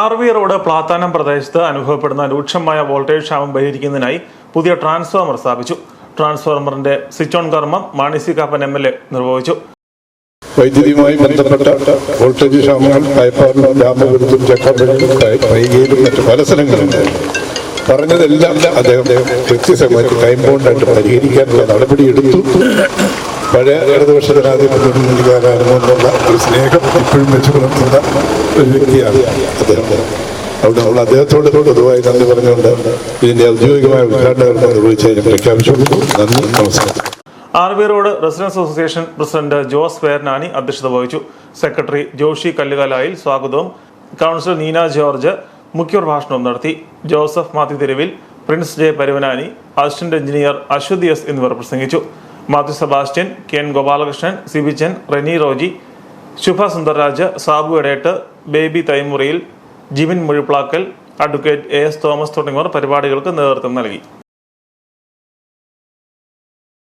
R V road Plathanam പ്രദേശത്ത് അനുഭവപ്പെടുന്ന രൂക്ഷമായ വോൾട്ടേജ് ക്ഷാമം പരിഹരിക്കുന്നതിനായി പുതിയ ട്രാൻസ്ഫോർമർ സ്ഥാപിച്ചു. ട്രാൻസ്ഫോർമറിന്റെ സ്വിച്ച് ഓൺ കർമ്മം Mani C Kappan M L A നിർവഹിച്ചു. വൈദ്യുതിയുമായി ബന്ധപ്പെട്ട വോൾട്ടേജ് ക്ഷാമങ്ങൾ പായ്പാറിലും രാമപുരത്തും ചക്കാമ്പഴിയിലും വൈകിയിലും മറ്റു പല സ്ഥലങ്ങളുണ്ട് പറഞ്ഞതെല്ലാം അദ്ദേഹം കൃത്യസമയത്ത് ടൈം ബോണ്ടായിട്ട് പരിഹരിക്കാനുള്ള നടപടിയെടുത്തു. പഴയ ഇടതുപക്ഷ ജനാധിപത്യകാരാനുഭവമുള്ള ഒരു സ്നേഹം ഇപ്പോഴും വെച്ചു പുലർത്തുന്ന ഒരു വ്യക്തിയാണ് അദ്ദേഹം. അവിടെ നമ്മൾ അദ്ദേഹത്തോട് പൊതുവായി നന്ദി പറഞ്ഞുകൊണ്ട് ഇതിന്റെ ഔദ്യോഗികമായ ഉദ്ഘാടനം നിർവഹിച്ചതിന് പ്രഖ്യാപിച്ചു നന്ദി നമസ്കാരം. R V road residents association president Jose Vernani അധ്യക്ഷത വഹിച്ചു. സെക്രട്ടറി ജോഷി കല്ലുകാലായിൽ സ്വാഗതവും. കൗൺസിലർ നീന ജോർജ് മുഖ്യപ്രഭാഷണവും നടത്തി. Joseph Mathew Theruvil Prince J Paruvanani assistant engineer Aswathy S എന്നിവർ പ്രസംഗിച്ചു. Mathew Sebastian K N Gopalakrishnan Sibichan Reni Roji Shubha Sundarraj Sabu Edettu Baby Thaimuriyil Jimin Muzhuplackal advocate A S Thomas തുടങ്ങിയവർ പരിപാടികൾക്ക് നേതൃത്വം നൽകി.